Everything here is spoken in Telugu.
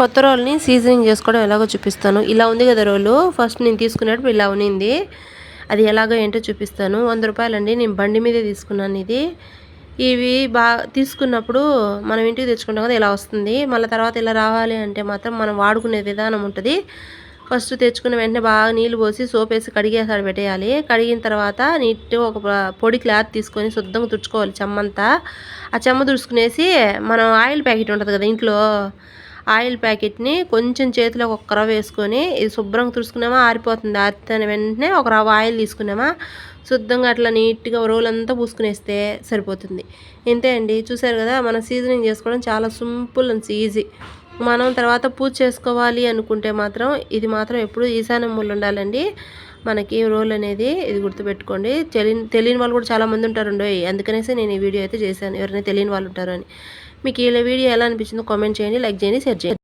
కొత్త రోల్ని సీజనింగ్ చేసుకోవడం ఎలాగో చూపిస్తాను. ఇలా ఉంది కదా రోలు. ఫస్ట్ నేను తీసుకునేటప్పుడు ఇలా ఉనింది. అది ఎలాగో ఏంటో చూపిస్తాను. వంద రూపాయలండి. నేను బండి మీదే తీసుకున్నాను ఇది. ఇవి బాగా తీసుకున్నప్పుడు మనం ఇంటికి తెచ్చుకుంటాం కదా ఇలా వస్తుంది. మళ్ళీ తర్వాత ఇలా రావాలి అంటే మాత్రం మనం వాడుకునే విధానం ఉంటుంది. ఫస్ట్ తెచ్చుకున్న వెంటనే బాగా నీళ్ళు పోసి సోప్ వేసి కడిగేసాడు పెట్టేయాలి. కడిగిన తర్వాత నీట్గా ఒక పొడి క్లాత్ తీసుకొని శుద్ధంగా తుడుచుకోవాలి చెమ్మంతా. ఆ చెమ్మ తుడుచుకునేసి మనం ఆయిల్ ప్యాకెట్ ఉంటుంది కదా ఇంట్లో. ఆయిల్ ప్యాకెట్ని కొంచెం చేతిలో ఒక రవ్వ వేసుకొని ఇది శుభ్రంగా తుడుచుకున్నామా? ఆరిపోతుంది. ఆరితే వెంటనే ఒక రవ్వ ఆయిల్ తీసుకున్నామా? శుద్ధంగా అట్లా నీట్గా రోలంతా పూసుకునేస్తే సరిపోతుంది. ఇంతే అండి. చూసారు కదా మనం సీజనింగ్ చేసుకోవడం చాలా సింపుల్ అండ్ ఈజీ. మనం తర్వాత పూజ చేసుకోవాలి అనుకుంటే మాత్రం ఇది మాత్రం ఎప్పుడు ఈశాన్యం ముళ్ళు ఉండాలండి. మనకి రోల్ అనేది ఇది గుర్తుపెట్టుకోండి. తెలియని తెలియని వాళ్ళు కూడా చాలామంది ఉంటారండి అందుకనేసి నేను ఈ వీడియో అయితే చేశాను. ఎవరైనా తెలియని వాళ్ళు ఉంటారు అని. మీకు ఈ వీడియో ఎలా అనిపించిందో కామెంట్ చేయండి లైక్ చేయండి షేర్ చేయండి.